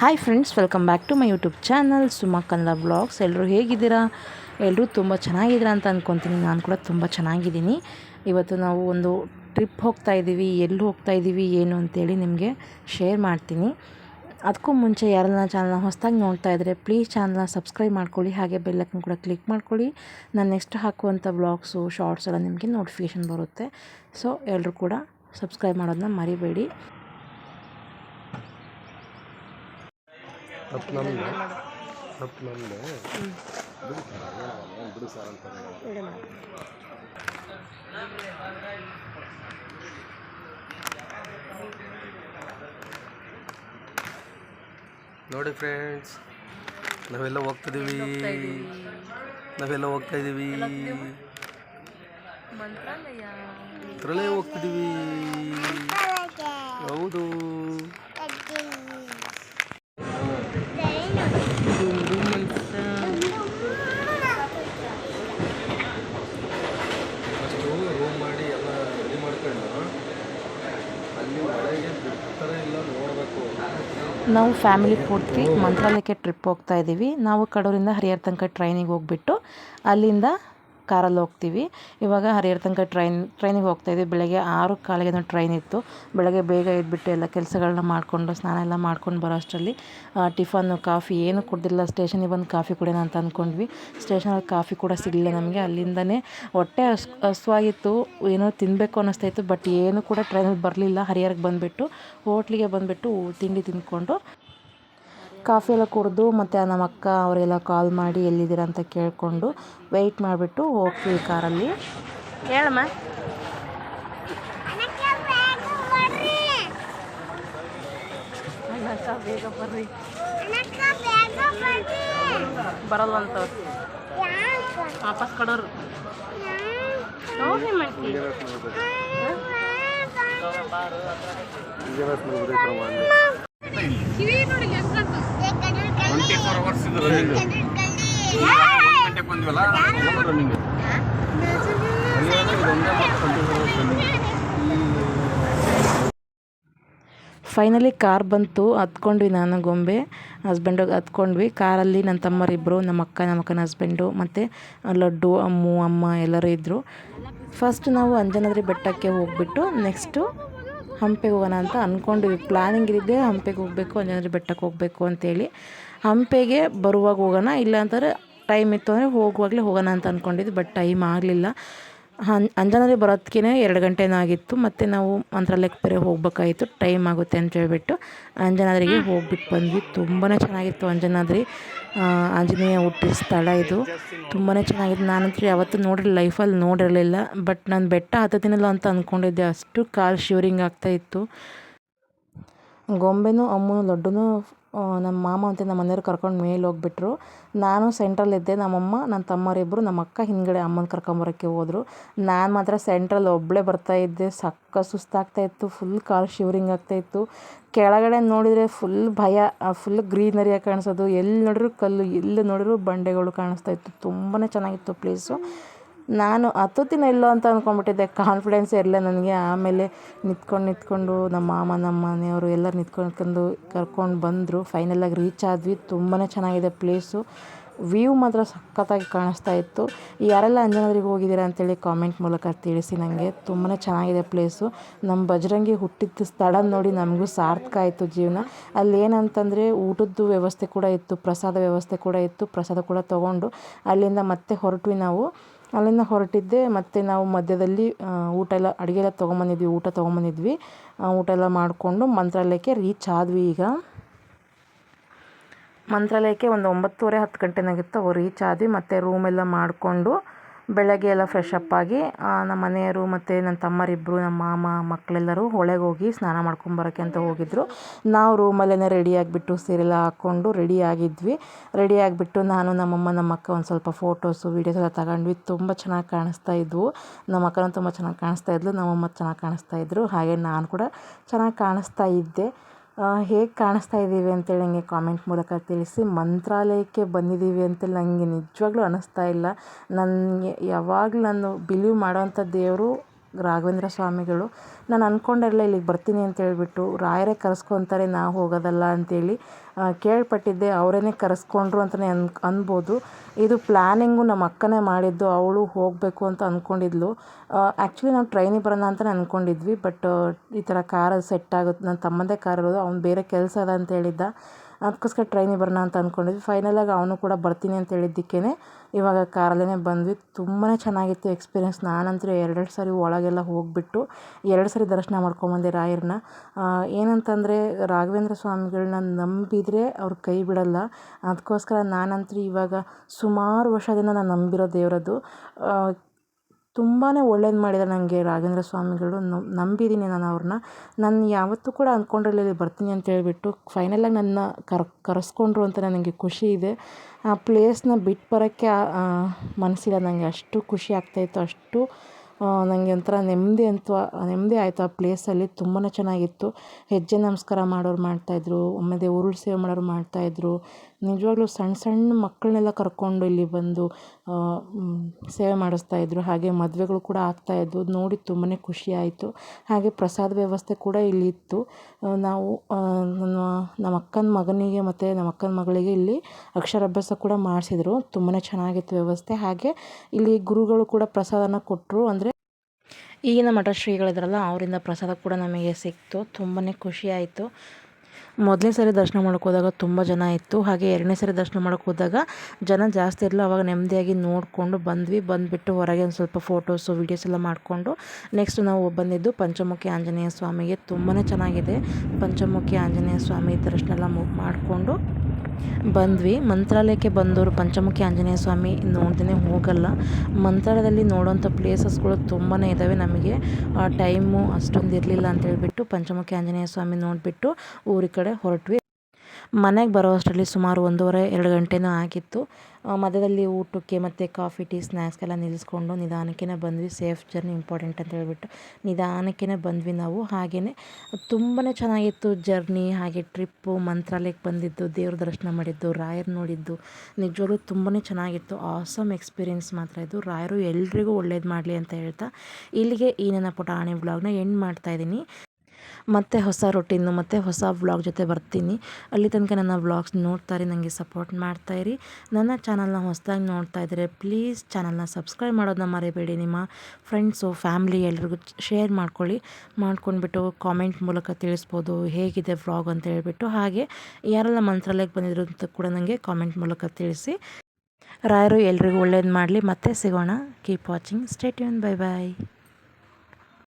Hi friends welcome back to my YouTube channel Suma Kannada blogs ಎಲ್ಲರೂ ಹೇಗಿದ್ದೀರಾ? ಎಲ್ಲರೂ ತುಂಬ ಚೆನ್ನಾಗಿದ್ದೀರಾ ಅಂತ ಅಂದ್ಕೊತೀನಿ ನಾನು ಕೂಡ ತುಂಬ ಚೆನ್ನಾಗಿದ್ದೀನಿ. ಇವತ್ತು ನಾವು ಒಂದು ಟ್ರಿಪ್ ಹೋಗ್ತಾ ಇದ್ದೀವಿ ಎಲ್ಲಿ ಹೋಗ್ತಾ ಇದ್ದೀವಿ ಏನು ಅಂತೇಳಿ ನಿಮಗೆ ಶೇರ್ ಮಾಡ್ತೀನಿ. ಅದಕ್ಕೂ ಮುಂಚೆ ಯಾರನ್ನ ಚಾನಲ್ನ ಹೊಸದಾಗಿ ನೋಡ್ತಾ ಇದ್ದರೆ ಪ್ಲೀಸ್ ಚಾನಲ್ನ ಸಬ್ಸ್ಕ್ರೈಬ್ ಮಾಡ್ಕೊಳ್ಳಿ. ಹಾಗೆ ಬೆಲ್ಲಕ್ಕನ್ನು ಕೂಡ ಕ್ಲಿಕ್ ಮಾಡ್ಕೊಳ್ಳಿ. ನಾನು ನೆಕ್ಸ್ಟ್ ಹಾಕುವಂಥ ಬ್ಲಾಗ್ಸು ಶಾರ್ಟ್ಸ್ ಎಲ್ಲ ನಿಮಗೆ ನೋಟಿಫಿಕೇಷನ್ ಬರುತ್ತೆ. ಸೊ ಎಲ್ಲರೂ ಕೂಡ ಸಬ್ಸ್ಕ್ರೈಬ್ ಮಾಡೋದನ್ನ ಮರಿಬೇಡಿ. ನೋಡಿ ಫ್ರೆಂಡ್ಸ್ ನಾವೆಲ್ಲ ಹೋಗ್ತಿದ್ದೀವಿ. ನಾವೆಲ್ಲ ಹೋಗ್ತಾ ಇದ್ದೀವಿ ಮಂತ್ರಾಲಯ ಹೋಗ್ತಿದ್ದೀವಿ. ಹೌದು ಫಸ್ಟು ರೂಮ್ ಮಾಡಿ ಎಲ್ಲ ರೆಡಿ ಮಾಡ್ಕೊಂಡು ಅಲ್ಲಿ ಒಳಗೆ ಬಿಡ್ತಾರೆ ಇಲ್ಲ ನೋಡಬೇಕು ನಾವು ಫ್ಯಾಮಿಲಿ ಪೂರ್ತಿ ಮಂತ್ರಾಲಯಕ್ಕೆ ಟ್ರಿಪ್ ಹೋಗ್ತಾ ಇದ್ದೀವಿ ನಾವು ಕಡೂರಿಂದ ಹರಿಹರ ತನಕ ಟ್ರೈನಿಗೆ ಹೋಗ್ಬಿಟ್ಟು ಅಲ್ಲಿಂದ ಕಾರಲ್ಲಿ ಹೋಗ್ತೀವಿ. ಇವಾಗ ಹರಿಹರ ತನಕ ಟ್ರೈನ್ ಟ್ರೈನಿಗೆ ಹೋಗ್ತಾ ಇದ್ದೀವಿ ಬೆಳಗ್ಗೆ ಆರು ಕಾಲಿಗೆ ಟ್ರೈನ್ ಇತ್ತು. ಬೆಳಗ್ಗೆ ಬೇಗ ಎದ್ಬಿಟ್ಟು ಎಲ್ಲ ಕೆಲಸಗಳನ್ನ ಮಾಡಿಕೊಂಡು, ಸ್ನಾನ ಎಲ್ಲ ಮಾಡ್ಕೊಂಡು ಬರೋ ಅಷ್ಟರಲ್ಲಿ ಟಿಫನ್ನು ಕಾಫಿ ಏನು ಕುಡ್ದಿಲ್ಲ. ಸ್ಟೇಷನಿಗೆ ಬಂದು ಕಾಫಿ ಕುಡಿಯೋಣ ಅಂತ ಅಂದ್ಕೊಂಡ್ವಿ ಸ್ಟೇಷನಲ್ಲಿ ಕಾಫಿ ಕೂಡ ಸಿಗಲಿಲ್ಲ ನಮಗೆ. ಅಲ್ಲಿಂದನೇ ಹೊಟ್ಟೆ ಹಸ್, ಹಸ್ವಾಗಿತ್ತು. ಏನೋ ತಿನ್ನಬೇಕು ಅನ್ನಿಸ್ತಾ ಇತ್ತು. ಬಟ್ ಏನು ಕೂಡ ಟ್ರೈನಲ್ಲಿ ಬರಲಿಲ್ಲ. ಹರಿಹರಕ್ಕೆ ಬಂದುಬಿಟ್ಟು, ಹೋಟ್ಲಿಗೆ ಬಂದುಬಿಟ್ಟು ತಿಂಡಿ ತಿಂದ್ಕೊಂಡು ಕಾಫಿ ಎಲ್ಲ ಕುಡಿದು ಮತ್ತು ನಮ್ಮ ಅಕ್ಕ ಅವರೆಲ್ಲ ಕಾಲ್ ಮಾಡಿ ಎಲ್ಲಿದ್ದೀರಾ ಅಂತ ಕೇಳಿಕೊಂಡು ವೆಯ್ಟ್ ಮಾಡಿಬಿಟ್ಟು ಹೋಗ್ತೀವಿ ಕಾರಲ್ಲಿ ಹೇಳಮ್ಮ ಬೇಗ ಬರ್ರಿ ಬರಲ್ವಂತ ವಾಪಸ್ ಕೊಡೋರು ನೋಡ್ರಿ ಮಾಡ್ತೀವಿ ಫೈನಲಿ ಕಾರ್ ಬಂತು. ಹತ್ಕೊಂಡ್ವಿ ನಾನು, ಗೊಂಬೆ. ಹಸ್ಬೆಂಡಿಗೆ ಹತ್ಕೊಂಡ್ವಿ ಕಾರಲ್ಲಿ ನನ್ನ ತಮ್ಮರಿಬ್ಬರು ನಮ್ಮ ಅಕ್ಕ ನಮ್ಮ ಅಕ್ಕನ ಹಸ್ಬೆಂಡು ಮತ್ತು ಲಡ್ಡು, ಅಮ್ಮು, ಅಮ್ಮ ಎಲ್ಲರೂ ಇದ್ದರು ಫಸ್ಟ್ ನಾವು ಅಂಜನಾದ್ರಿ ಬೆಟ್ಟಕ್ಕೆ ಹೋಗ್ಬಿಟ್ಟು ನೆಕ್ಸ್ಟು ಹಂಪೆಗೆ ಹೋಗೋಣ ಅಂತ ಅಂದ್ಕೊಂಡಿವಿ ಪ್ಲ್ಯಾನಿಂಗ್ ಇದ್ದೆ ಹಂಪೆಗೆ ಹೋಗಬೇಕು ಅಂಜನಾದ್ರಿ ಬೆಟ್ಟಕ್ಕೆ ಹೋಗಬೇಕು ಅಂತೇಳಿ. ಹಂಪೆಗೆ ಬರುವಾಗ ಹೋಗೋಣ ಇಲ್ಲ ಅಂತಂದರೆ ಟೈಮ್ ಇತ್ತು ಅಂದರೆ ಹೋಗುವಾಗಲೇ ಹೋಗೋಣ ಅಂತ ಅಂದ್ಕೊಂಡಿದ್ವಿ ಬಟ್ ಟೈಮ್ ಆಗಲಿಲ್ಲ. ಹನ್ ಅಂಜನಾದ್ರಿ ಬರೋದಕ್ಕೇ ಎರಡು ಗಂಟೆನೂ ಆಗಿತ್ತು ಮತ್ತು ನಾವು ಮಂತ್ರಾಲಯಕ್ಕೆ ಬೇರೆ ಹೋಗ್ಬೇಕಾಗಿತ್ತು ಟೈಮ್ ಆಗುತ್ತೆ ಅಂತ ಹೇಳ್ಬಿಟ್ಟು ಅಂಜನಾದ್ರಿಗೆ ಹೋಗ್ಬಿಟ್ಟು ಬಂದ್ವಿ. ತುಂಬಾ ಚೆನ್ನಾಗಿತ್ತು ಅಂಜನಾದ್ರಿ. ಆಂಜನೇಯ ಹುಟ್ಟಿದ ಸ್ಥಳ ಇದು. ತುಂಬಾ ಚೆನ್ನಾಗಿತ್ತು. ನಾನಂತೂ ಯಾವತ್ತೂ ನೋಡಿರಲಿಲ್ಲ, ಲೈಫಲ್ಲಿ ನೋಡಿರಲಿಲ್ಲ, ಬಟ್ ನಾನು ಬೆಟ್ಟ ಹತ್ತದಿನಲ್ಲ ಅಂತ ಅಂದ್ಕೊಂಡಿದ್ದೆ ಅಷ್ಟು ಕಾಲು ಶಿವರಿಂಗ್ ಆಗ್ತಾಯಿತ್ತು ಗೊಂಬೆನೂ, ಅಮ್ಮನೂ, ಲಡ್ಡುನೂ ನಮ್ಮ ಮಾಮ ಮತ್ತು ನಮ್ಮ ಮನೆಯವ್ರು ಕರ್ಕೊಂಡು ಮೇಲೆ ಹೋಗ್ಬಿಟ್ರು. ನಾನು ಸೆಂಟ್ರಲ್ಲಿದ್ದೆ ನಮ್ಮಮ್ಮ ನನ್ನ ತಮ್ಮರಿಬ್ಬರು ನಮ್ಮ ಅಕ್ಕ ಹಿಂದ್ಗಡೆ ಅಮ್ಮನ ಕರ್ಕೊಂಬರೋಕ್ಕೆ ಹೋದರು. ನಾನು ಮಾತ್ರ ಸೆಂಟ್ರಲ್ಲಿ ಒಬ್ಬಳೇ ಬರ್ತಾಯಿದ್ದೆ ಸಕ್ಕ ಸುಸ್ತಾಗ್ತಾಯಿತ್ತು ಫುಲ್ ಕಾಲು ಶಿವರಿಂಗ್ ಆಗ್ತಾಯಿತ್ತು ಕೆಳಗಡೆ ನೋಡಿದರೆ ಫುಲ್ ಭಯ ಫುಲ್ ಗ್ರೀನರಿಯಾಗಿ ಕಾಣಿಸೋದು. ಎಲ್ಲಿ ನೋಡಿದ್ರು ಕಲ್ಲು ಎಲ್ಲಿ ನೋಡಿದ್ರು ಬಂಡೆಗಳು ಕಾಣಿಸ್ತಾ ಇತ್ತು. ತುಂಬಾ ಚೆನ್ನಾಗಿತ್ತು ಪ್ಲೇಸು ನಾನು ಹತ್ತುತ್ತೀನೋ ಇಲ್ಲೋ ಅಂತ ಅಂದ್ಕೊಂಡ್ಬಿಟ್ಟಿದ್ದೆ ಕಾನ್ಫಿಡೆನ್ಸ್ ಇರಲಿಲ್ಲ ನನಗೆ. ಆಮೇಲೆ ನಿಂತ್ಕೊಂಡು ನಿಂತ್ಕೊಂಡು ನಮ್ಮ ಮಾಮ, ನಮ್ಮ ಮನೆಯವರು ಎಲ್ಲರೂ ನಿಂತ್ಕೊಂಡು ನಿಂತ್ಕೊಂಡು ಕರ್ಕೊಂಡು ಬಂದರು. ಫೈನಲಾಗಿ ರೀಚ್ ಆದ್ವಿ. ತುಂಬಾ ಚೆನ್ನಾಗಿದೆ ಪ್ಲೇಸು ವ್ಯೂ ಮಾತ್ರ ಸಖತ್ತಾಗಿ ಕಾಣಿಸ್ತಾ ಇತ್ತು. ಯಾರೆಲ್ಲ ಅಂಜನಾದ್ರಿಗೆ ಹೋಗಿದ್ದೀರಾ ಅಂತೇಳಿ ಕಾಮೆಂಟ್ ಮೂಲಕ ತಿಳಿಸಿ ನನಗೆ ತುಂಬಾ ಚೆನ್ನಾಗಿದೆ ಪ್ಲೇಸು ನಮ್ಮ ಬಜರಂಗಿ ಹುಟ್ಟಿದ ಸ್ಥಳ ನೋಡಿ ನಮಗೂ ಸಾರ್ಥಕ ಆಯಿತು ಜೀವನ. ಅಲ್ಲಿ ಏನಂತಂದರೆ ಊಟದ್ದು ವ್ಯವಸ್ಥೆ ಕೂಡ ಇತ್ತು. ಪ್ರಸಾದ ವ್ಯವಸ್ಥೆ ಕೂಡ ಇತ್ತು. ಪ್ರಸಾದ ಕೂಡ ತೊಗೊಂಡು ಅಲ್ಲಿಂದ ಮತ್ತೆ ಹೊರಟ್ವಿ ನಾವು. ಅಲ್ಲಿಂದ ಹೊರಟಿದ್ದೆ, ಮತ್ತು ನಾವು ಮಧ್ಯದಲ್ಲಿ ಊಟ ಎಲ್ಲ, ಅಡುಗೆ ಎಲ್ಲ ತೊಗೊಂಬಂದಿದ್ವಿ, ಊಟ ತೊಗೊಂಬಂದಿದ್ವಿ. ಊಟ ಎಲ್ಲ ಮಾಡಿಕೊಂಡು ಮಂತ್ರಾಲಯಕ್ಕೆ ರೀಚ್ ಆದ್ವಿ ಈಗ. ಮಂತ್ರಾಲಯಕ್ಕೆ ಒಂದು ಒಂಬತ್ತುವರೆ ಹತ್ತು ಗಂಟೆನಾಗಿತ್ತು ರೀಚ್ ಆದ್ವಿ, ಮತ್ತು ರೂಮೆಲ್ಲ ಮಾಡಿಕೊಂಡು ಬೆಳಗ್ಗೆ ಎಲ್ಲ ಫ್ರೆಶ್ ಅಪ್ ಆಗಿ ನಮ್ಮ ಮನೆಯವರು ಮತ್ತು ನನ್ನ ತಮ್ಮರಿಬ್ಬರು ನಮ್ಮ ಮಾಮ ಮಕ್ಕಳೆಲ್ಲರೂ ಹೊಳೆಗೆ ಹೋಗಿ ಸ್ನಾನ ಮಾಡ್ಕೊಂಬರೋಕ್ಕೆ ಅಂತ ಹೋಗಿದ್ದರು ನಾವು ರೂಮಲ್ಲೇ ರೆಡಿ ಆಗಿಬಿಟ್ಟು ಸೀರೆಲ್ಲ ಹಾಕ್ಕೊಂಡು ರೆಡಿ ಆಗಿದ್ವಿ. ರೆಡಿ ಆಗಿಬಿಟ್ಟು ನಾನು, ನಮ್ಮಮ್ಮ ನಮ್ಮ ಅಕ್ಕ ಒಂದು ಸ್ವಲ್ಪ ಫೋಟೋಸು ವೀಡಿಯೋಸ್ ಎಲ್ಲ ತಗೊಂಡ್ವಿ. ತುಂಬ ಚೆನ್ನಾಗಿ ಕಾಣಿಸ್ತಾ ಇದ್ವು. ನಮ್ಮ ಅಕ್ಕನೂ ತುಂಬ ಚೆನ್ನಾಗಿ ಕಾಣಿಸ್ತಾ ಇದ್ಲು, ನಮ್ಮಮ್ಮ ಚೆನ್ನಾಗಿ ಕಾಣಿಸ್ತಾ ಇದ್ದರು ಹಾಗೆ ನಾನು ಕೂಡ ಚೆನ್ನಾಗಿ ಕಾಣಿಸ್ತಾ ಇದ್ದೆ. ಹೇಗೆ ಕಾಣಿಸ್ತಾ ಇದ್ದೀವಿ ಅಂತೇಳಿ ನನಗೆ ಕಾಮೆಂಟ್ ಮೂಲಕ ತಿಳಿಸಿ. ಮಂತ್ರಾಲಯಕ್ಕೆ ಬಂದಿದ್ದೀವಿ ಅಂತೇಳಿ ನನಗೆ ನಿಜವಾಗ್ಲೂ ಅನ್ನಿಸ್ತಾ ಇಲ್ಲ. ನನಗೆ ಯಾವಾಗಲೂ ನಾನು ಬಿಲೀವ್ ಮಾಡೋವಂಥ ದೇವರು ರಾಘವೇಂದ್ರ ಸ್ವಾಮಿಗಳು. ನಾನು ಅಂದ್ಕೊಂಡಿರಲಿಲ್ಲ ಇಲ್ಲಿಗೆ ಬರ್ತೀನಿ ಅಂತ ಹೇಳ್ಬಿಟ್ಟು ರಾಯರೇ ಕರೆಸ್ಕೊತಾರೆ, ನಾವು ಹೋಗೋದಲ್ಲ ಅಂತೇಳಿ ಕೇಳ್ಪಟ್ಟಿದ್ದೆ. ಅವರೇ ಕರೆಸ್ಕೊಂಡ್ರು ಅಂತಲೇ ಅನ್, ಅನ್ಬೋದು. ಇದು ಪ್ಲ್ಯಾನಿಂಗು ನಮ್ಮ ಅಕ್ಕನೇ ಮಾಡಿದ್ದು, ಅವಳು ಹೋಗಬೇಕು ಅಂತ ಅಂದ್ಕೊಂಡಿದ್ಲು ಆ್ಯಕ್ಚುಲಿ ನಾವು ಟ್ರೈನಿಗೆ ಬರೋಣ ಅಂತಲೇ ಅಂದ್ಕೊಂಡಿದ್ವಿ ಬಟ್ ಈ ಥರ ಕಾರಲ್ಲಿ ಸೆಟ್ ಆಗುತ್ತೆ. ನನ್ನ ತಮ್ಮಂದೇ ಕಾರ್ ಇರೋದು, ಅವ್ನು ಬೇರೆ ಕೆಲಸ ಅದ ಅಂತ ಹೇಳಿದ್ದ. ಅದಕ್ಕೋಸ್ಕರ ಟ್ರೈನಿಗೆ ಬರೋಣ ಅಂತ ಅಂದ್ಕೊಂಡಿದ್ವಿ. ಫೈನಲಾಗಿ ಅವನು ಕೂಡ ಬರ್ತೀನಿ ಅಂತ ಹೇಳಿದ್ದಕ್ಕೇ ಇವಾಗ ಕಾರಲ್ಲೇ ಬಂದ್ವಿ. ತುಂಬಾ ಚೆನ್ನಾಗಿತ್ತು ಎಕ್ಸ್ಪೀರಿಯೆನ್ಸ್ ನಾನಂತೂ ಎರಡೆರಡು ಸಾರಿ ಒಳಗೆಲ್ಲ ಹೋಗಿಬಿಟ್ಟು ಎರಡು ಸಾರಿ ದರ್ಶನ ಮಾಡ್ಕೊಂಬಂದೆ ರಾಯರನ್ನ. ಏನಂತಂದರೆ ರಾಘವೇಂದ್ರ ಸ್ವಾಮಿಗಳನ್ನ ನಂಬಿದರೆ ಅವ್ರ ಕೈ ಬಿಡಲ್ಲ. ಅದಕ್ಕೋಸ್ಕರ ನಾನಂತೂ ಇವಾಗ ಸುಮಾರು ವರ್ಷದಿಂದ ನಾನು ನಂಬಿರೋ ದೇವರದು ತುಂಬಾ ಒಳ್ಳೇದು ಮಾಡಿದ್ದಾರೆ ನನಗೆ ರಾಘವೇಂದ್ರ ಸ್ವಾಮಿಗಳು. ನಂಬಿದ್ದೀನಿ ನಾನು ಅವ್ರನ್ನ ನಾನು ಯಾವತ್ತೂ ಕೂಡ ಅಂದ್ಕೊಂಡಿರಲಿಲ್ಲ ಬರ್ತೀನಿ ಅಂತ ಹೇಳಿಬಿಟ್ಟು ಫೈನಲಾಗಿ ನನ್ನ ಕರ್, ಕರೆಸ್ಕೊಂಡ್ರು ಅಂತ ನನಗೆ ಖುಷಿ ಇದೆ. ಆ ಪ್ಲೇಸ್ನ ಬಿಟ್ಟು ಬರೋಕ್ಕೆ ಮನಸ್ಸಿಲ್ಲ ನನಗೆ ಅಷ್ಟು ಖುಷಿ ಆಗ್ತಾಯಿತ್ತು ಅಷ್ಟು ನನಗೆ ಒಂಥರ ನೆಮ್ಮದಿ ಅಂತ, ನೆಮ್ಮದಿ ಆಯಿತು ಆ ಪ್ಲೇಸಲ್ಲಿ ತುಂಬಾ ಚೆನ್ನಾಗಿತ್ತು. ಹೆಜ್ಜೆ ನಮಸ್ಕಾರ ಮಾಡೋರು ಮಾಡ್ತಾಯಿದ್ರು ಒಮ್ಮೆದೆ ಉರುಳು ಸೇವೆ ಮಾಡೋರು ಮಾಡ್ತಾಯಿದ್ರು ನಿಜವಾಗ್ಲೂ ಸಣ್ಣ ಸಣ್ಣ ಮಕ್ಕಳನ್ನೆಲ್ಲ ಕರ್ಕೊಂಡು ಇಲ್ಲಿ ಬಂದು ಸೇವೆ ಮಾಡಿಸ್ತಾಯಿದ್ರು ಹಾಗೆ ಮದುವೆಗಳು ಕೂಡ ಆಗ್ತಾಯಿದ್ವು ನೋಡಿ ತುಂಬಾ ಖುಷಿ ಆಯಿತು. ಹಾಗೆ ಪ್ರಸಾದ ವ್ಯವಸ್ಥೆ ಕೂಡ ಇಲ್ಲಿ ಇತ್ತು. ನಾವು ನನ್ನ, ನಮ್ಮ ಅಕ್ಕನ ಮಗನಿಗೆ ಮತ್ತು ನಮ್ಮ ಅಕ್ಕನ ಮಗಳಿಗೆ ಇಲ್ಲಿ ಅಕ್ಷರಾಭ್ಯಾಸ ಕೂಡ ಮಾಡಿಸಿದ್ರು. ತುಂಬಾ ಚೆನ್ನಾಗಿತ್ತು ವ್ಯವಸ್ಥೆ. ಹಾಗೆ ಇಲ್ಲಿ ಗುರುಗಳು ಕೂಡ ಪ್ರಸಾದನ ಕೊಟ್ಟರು ಅಂದರೆ ಈಗಿನ ಮಠ ಶ್ರೀಗಳಿದ್ರಲ್ಲ, ಅವರಿಂದ ಪ್ರಸಾದ ಕೂಡ ನಮಗೆ ಸಿಕ್ತು. ತುಂಬಾ ಖುಷಿ ಆಯಿತು. ಮೊದಲನೇ ಸರಿ ದರ್ಶನ ಮಾಡೋಕೆ ಹೋದಾಗ ತುಂಬ ಜನ ಇತ್ತು. ಹಾಗೆ ಎರಡನೇ ಸರಿ ದರ್ಶನ ಮಾಡೋಕೆ ಹೋದಾಗ ಜನ ಜಾಸ್ತಿ ಇರಲಿಲ್ಲ. ಅವಾಗ ನೆಮ್ಮದಿಯಾಗಿ ನೋಡಿಕೊಂಡು ಬಂದ್ವಿ. ಬಂದುಬಿಟ್ಟು ಹೊರಗೆ ಒಂದು ಸ್ವಲ್ಪ ಫೋಟೋಸು ವೀಡಿಯೋಸ್ ಎಲ್ಲ ಮಾಡಿಕೊಂಡು ನೆಕ್ಸ್ಟ್ ನಾವು ಬಂದಿದ್ದು ಪಂಚಮುಖಿ ಆಂಜನೇಯ ಸ್ವಾಮಿಗೆ. ತುಂಬಾ ಚೆನ್ನಾಗಿದೆ. ಪಂಚಮುಖಿ ಆಂಜನೇಯ ಸ್ವಾಮಿ ದರ್ಶನ ಎಲ್ಲ ಮಾಡಿಕೊಂಡು ಬಂದ್ವಿ. ಮಂತ್ರಾಲಯಕ್ಕೆ ಬಂದವರು ಪಂಚಮುಖಿ ಆಂಜನೇಯ ಸ್ವಾಮಿ ನೋಡ್ದೇ ಹೋಗಲ್ಲ. ಮಂತ್ರಾಲಯದಲ್ಲಿ ನೋಡೋಂಥ ಪ್ಲೇಸಸ್ಗಳು ತುಂಬಾ ಇದ್ದಾವೆ ನಮಗೆ. ಟೈಮು ಅಷ್ಟೊಂದು ಇರಲಿಲ್ಲ ಅಂತ ಹೇಳ್ಬಿಟ್ಟು ಪಂಚಮುಖಿ ಆಂಜನೇಯ ಸ್ವಾಮಿ ನೋಡಿಬಿಟ್ಟು ಊರಿ ಕಡೆ ಹೊರಟ್ವಿ. ಮನೆಗೆ ಬರೋ ಅಷ್ಟರಲ್ಲಿ ಸುಮಾರು ಒಂದೂವರೆ, ಎರಡು ಗಂಟೆನೂ ಆಗಿತ್ತು. ಮಧ್ಯದಲ್ಲಿ ಊಟಕ್ಕೆ ಮತ್ತು ಕಾಫಿ, ಟೀ ಸ್ನ್ಯಾಕ್ಸ್ಗೆಲ್ಲ ನಿಲ್ಲಿಸ್ಕೊಂಡು ನಿಧಾನಕ್ಕೆ ಬಂದ್ವಿ. ಸೇಫ್ ಜರ್ನಿ ಇಂಪಾರ್ಟೆಂಟ್ ಅಂತ ಹೇಳಿಬಿಟ್ಟು ನಿಧಾನಕ್ಕೆ ಬಂದ್ವಿ ನಾವು. ಹಾಗೆಯೇ ತುಂಬಾ ಚೆನ್ನಾಗಿತ್ತು ಜರ್ನಿ, ಹಾಗೆ ಟ್ರಿಪ್ಪು, ಮಂತ್ರಾಲಯಕ್ಕೆ ಬಂದಿದ್ದು, ದೇವ್ರ ದರ್ಶನ ಮಾಡಿದ್ದು, ರಾಯರು ನೋಡಿದ್ದು, ನಿಜವಾಗ್ಲೂ ತುಂಬಾ ಚೆನ್ನಾಗಿತ್ತು. ಆಸಮ್ ಎಕ್ಸ್ಪೀರಿಯೆನ್ಸ್ ಮಾತ್ರ ಇದು. ರಾಯರು ಎಲ್ರಿಗೂ ಒಳ್ಳೇದು ಮಾಡಲಿ ಅಂತ ಹೇಳ್ತಾ ಇಲ್ಲಿಗೆ ಈ ನನ್ನ ಪುಟಾಣಿ ವ್ಲಾಗ್ನ ಎಂಡ್ ಮಾಡ್ತಾಯಿದ್ದೀನಿ ಮತ್ತೆ ಹೊಸ ರೊಟೀನು ಮತ್ತು ಹೊಸ ವ್ಲಾಗ್ ಜೊತೆ ಬರ್ತೀನಿ. ಅಲ್ಲಿ ತನಕ ನನ್ನ ವ್ಲಾಗ್ಸ್ ನೋಡ್ತಾರೆ ನನಗೆ ಸಪೋರ್ಟ್ ಮಾಡ್ತಾ ಇರಿ. ನನ್ನ ಚಾನಲ್ನ ಹೊಸದಾಗಿ ನೋಡ್ತಾ ಇದ್ದರೆ ಪ್ಲೀಸ್ ಚಾನಲ್ನ ಸಬ್ಸ್ಕ್ರೈಬ್ ಮಾಡೋದನ್ನ ಮರೆಯಬೇಡಿ ನಿಮ್ಮ ಫ್ರೆಂಡ್ಸು ಫ್ಯಾಮ್ಲಿ ಎಲ್ರಿಗೂ ಶೇರ್ ಮಾಡ್ಕೊಳ್ಳಿ. ಮಾಡ್ಕೊಂಡ್ಬಿಟ್ಟು ಕಾಮೆಂಟ್ ಮೂಲಕ ತಿಳಿಸ್ಬೋದು ಹೇಗಿದೆ ವ್ಲಾಗ್ ಅಂತ ಹೇಳ್ಬಿಟ್ಟು. ಹಾಗೆ ಯಾರೆಲ್ಲ ಮಂತ್ರಾಲಯಕ್ಕೆ ಬಂದಿದ್ರು ಅಂತ ಕೂಡ ನನಗೆ ಕಾಮೆಂಟ್ ಮೂಲಕ ತಿಳಿಸಿ. ರಾಯರು ಎಲ್ರಿಗೂ ಒಳ್ಳೇದು ಮಾಡಲಿ. ಮತ್ತೆ ಸಿಗೋಣ. ಕೀಪ್ ವಾಚಿಂಗ್ ಸ್ಟೇಟ್ ಯೂನ್ ಬೈ ಬಾಯ್